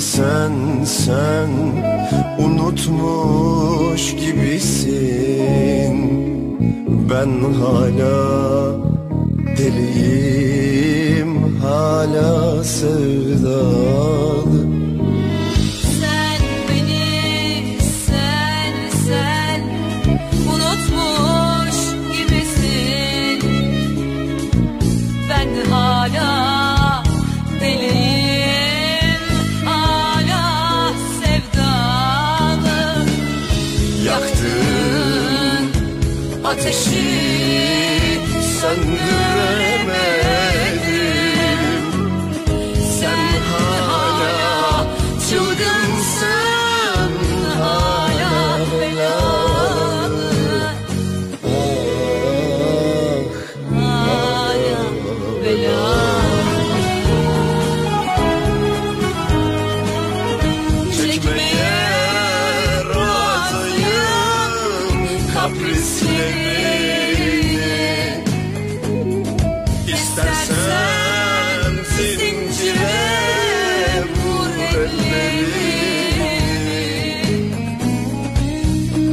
sen sen unutmuş gibisin. Ben hala deliyim hala sevdalı 爱在世，的人。Kaprislerini İstersen zincire vur ellerini.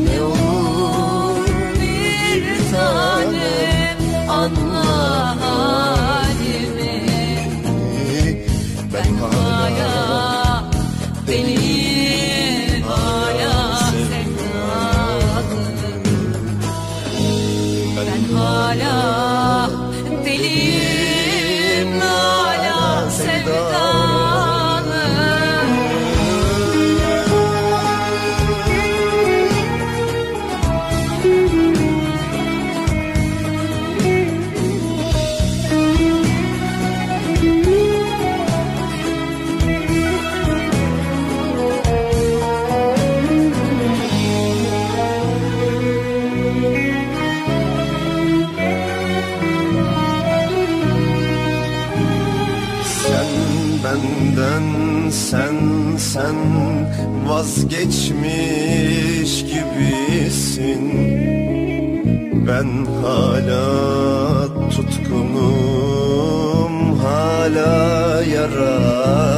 Ne olur bir tanem anla halimi. Ben hala deliyim deliyim benden sen sen vazgeçmiş gibisin. Ben hala tutkunum hala yaralı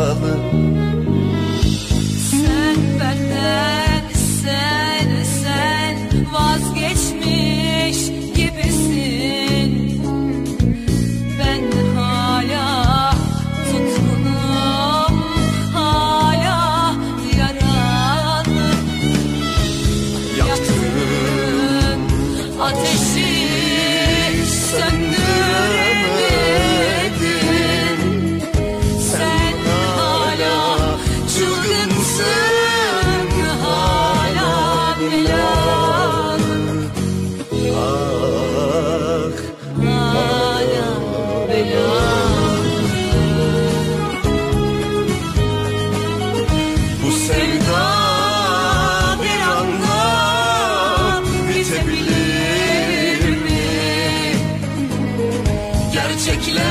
Gerçekler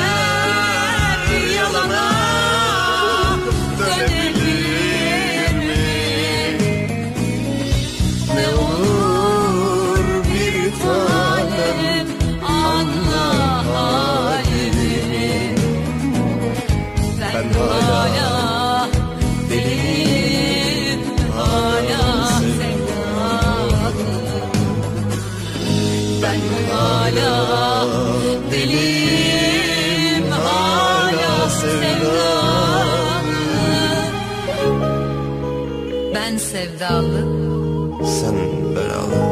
sevdalı. Sen belalı.